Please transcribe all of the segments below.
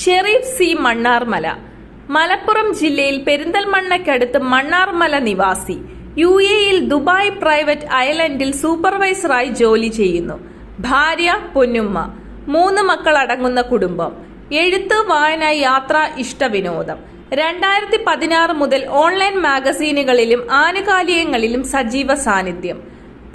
Sharif C Mannarmala. Malappuram ജില്ലയിൽ പെരിന്തൽമണ്ണയ്ക്കടുത്ത് മണ്ണാർമല നിവാസി യു എയിൽ ദുബായ് പ്രൈവറ്റ് ഐലൻഡിൽ സൂപ്പർവൈസറായി ജോലി ചെയ്യുന്നു. ഭാര്യ പൊന്നുമ്മ മൂന്ന് മക്കൾ അടങ്ങുന്ന കുടുംബം. എഴുത്ത് വായന യാത്ര ഇഷ്ടവിനോദം. രണ്ടായിരത്തി പതിനാറ് മുതൽ ഓൺലൈൻ മാഗസീനുകളിലും ആനുകാലികങ്ങളിലും സജീവ സാന്നിധ്യം.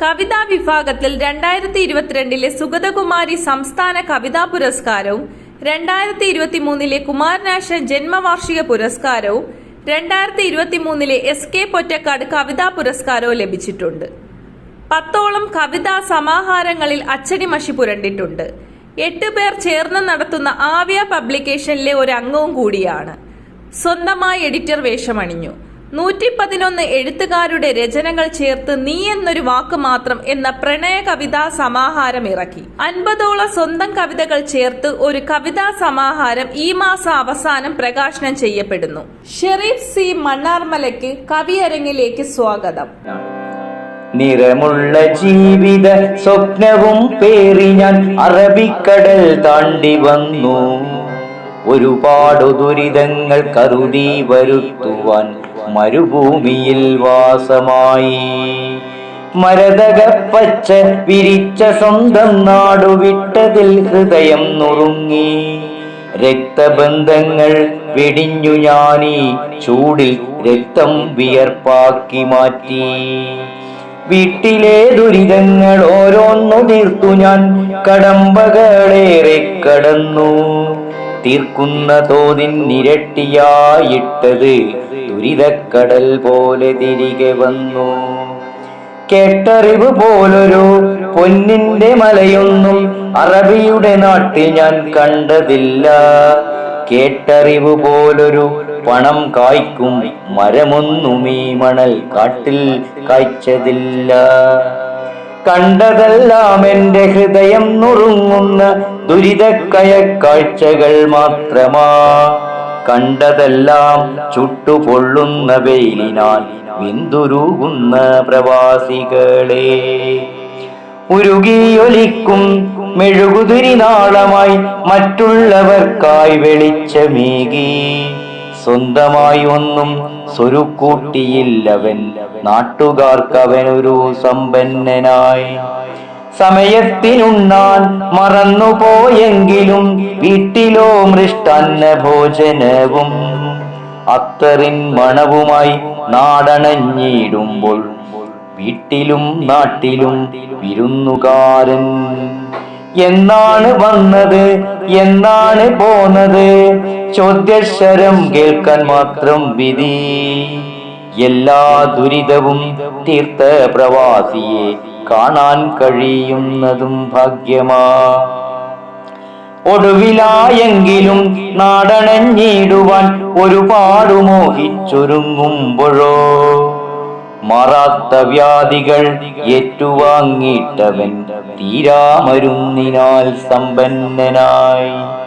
കവിതാ വിഭാഗത്തിൽ രണ്ടായിരത്തി ഇരുപത്തിരണ്ടിലെ സുഗതകുമാരി സംസ്ഥാന കവിതാ പുരസ്കാരവും രണ്ടായിരത്തി ഇരുപത്തി മൂന്നിലെ കുമാരനാശ ജന്മവാർഷിക പുരസ്കാരവും രണ്ടായിരത്തി ഇരുപത്തി മൂന്നിലെ എസ് കെ പൊറ്റക്കാട് കവിതാ പുരസ്കാരവും ലഭിച്ചിട്ടുണ്ട്. പത്തോളം കവിതാ സമാഹാരങ്ങളിൽ അച്ചടിമഷി പുരണ്ടിട്ടുണ്ട്. എട്ട് പേർ ചേർന്ന് നടത്തുന്ന ആവ്യ പബ്ലിക്കേഷനിലെ ഒരു അംഗവും കൂടിയാണ്. സ്വന്തമായി എഡിറ്റർ വേഷമണിഞ്ഞു. നൂറ്റി പതിനൊന്ന് എഴുത്തുകാരുടെ രചനകൾ ചേർത്ത് നീ എന്നൊരു വാക്ക് മാത്രം എന്ന പ്രണയ കവിതാ സമാഹാരം ഇറക്കി. അൻപതോളം സ്വന്തം കവിതകൾ ചേർത്ത് ഒരു കവിതാ സമാഹാരം ഈ മാസം അവസാനം പ്രകാശനം ചെയ്യപ്പെടുന്നു. ഷെറീഫ് സി മണ്ണാർമലയ്ക്ക് കവിയരങ്ങിലേക്ക് സ്വാഗതം. നിറമുള്ള ജീവിത സ്വപ്നവും പേറി ഞാൻ അറബിക്കടൽ താണ്ടി വന്നു. ഒരുപാട് ദുരിതങ്ങൾ കരുതി വരുത്തുവാൻ മരുഭൂമിയിൽ വാസമായി. മരതക പച്ച വിരിച്ച സ്വന്തം നാടു വിട്ടതിൽ ഹൃദയം നുറുങ്ങി. രക്തബന്ധങ്ങൾ വെടിഞ്ഞു ഞാനീ ചൂടിൽ രക്തം വിയർപ്പാക്കി മാറ്റി. വീട്ടിലെ ദുരിതങ്ങൾ ഓരോന്നു തീർത്തു ഞാൻ കടമ്പകളേറെ കടന്നു. തീർക്കുന്ന തോതിൻ ഇരട്ടിയായിട്ടത് ദുരിതക്കടൽ പോലെ തിരികെ വന്നു. കേട്ടറിവ് പോലൊരു പൊന്നിന്റെ മലയൊന്നും അറബിയുടെ നാട്ടിൽ ഞാൻ കണ്ടതില്ല. കേട്ടറിവ് പോലൊരു പണം കായ്ക്കും മരമൊന്നും ഈ മണൽ കാട്ടിൽ കായ്ച്ചതില്ല. കണ്ടതെല്ലാം എന്റെ ഹൃദയം നുറുങ്ങുന്ന ദുരിതക്കയ കാഴ്ചകൾ മാത്രമാ. കണ്ടതെല്ലാം ചുട്ടുപൊള്ളുന്ന വെയിലിനാൽ വിന്തുരുകുന്ന പ്രവാസികളെ. ഉരുകിയൊലിക്കും മെഴുകുതിരി നാളമായി മറ്റുള്ളവർക്കായി വെളിച്ചമേകി. സ്വന്തമായി ഒന്നും സ്വരുക്കൂട്ടിയില്ലവൻ. നാട്ടുകാർക്കവനൊരു സമ്പന്നനായി. സമയത്തിനുണ്ണാൻ മറന്നുപോയെങ്കിലും വീട്ടിലോ മൃഷ്ടന്ന ഭോജനവും അത്തറിൻ മണവുമായി നാടണഞ്ഞിടുമ്പോൾ വീട്ടിലും നാട്ടിലും വിരുന്നുകാരൻ എന്നാണ് വന്നത്? എന്നാണ് പോന്നത്? ചോദ്യശരം കേൾക്കാൻ മാത്രം വിധി. എല്ലാ ദുരിതവും തീർത്ത പ്രവാസിയെ കാണാൻ കഴിയുന്നതും ഭാഗ്യമാ. ഒടുവിലായെങ്കിലും നാടണഞ്ഞിടുവാൻ ഒരുപാട് മോഹിച്ചൊരുങ്ങുമ്പോഴോ മാറാത്ത വ്യാധികൾ ഏറ്റുവാങ്ങിയിട്ടവൻ തീരാമരുന്നിനാൽ സമ്പന്നനായി.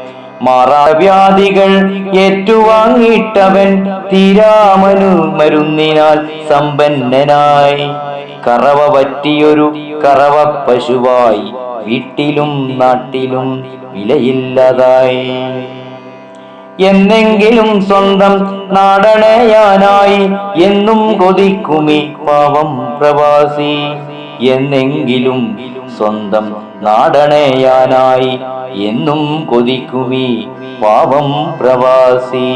മാറാവ്യാധികൾ ഏറ്റുവാങ്ങിയിട്ടവൻ തീരാമനു മരുന്നിനാൽ സമ്പന്നനായി. കറവ പറ്റിയൊരു കറവ പശുവായി വീട്ടിലും നാട്ടിലും വിലയില്ലതായി. എന്നെങ്കിലും സ്വന്തം നാടണയാനായി എന്നും കൊതിക്കുമി പാവം പ്രവാസി. എന്നെങ്കിലും സ്വന്തം നാടണയാനായി എന്നും കൊതിക്കുമി പാവം പ്രവാസി.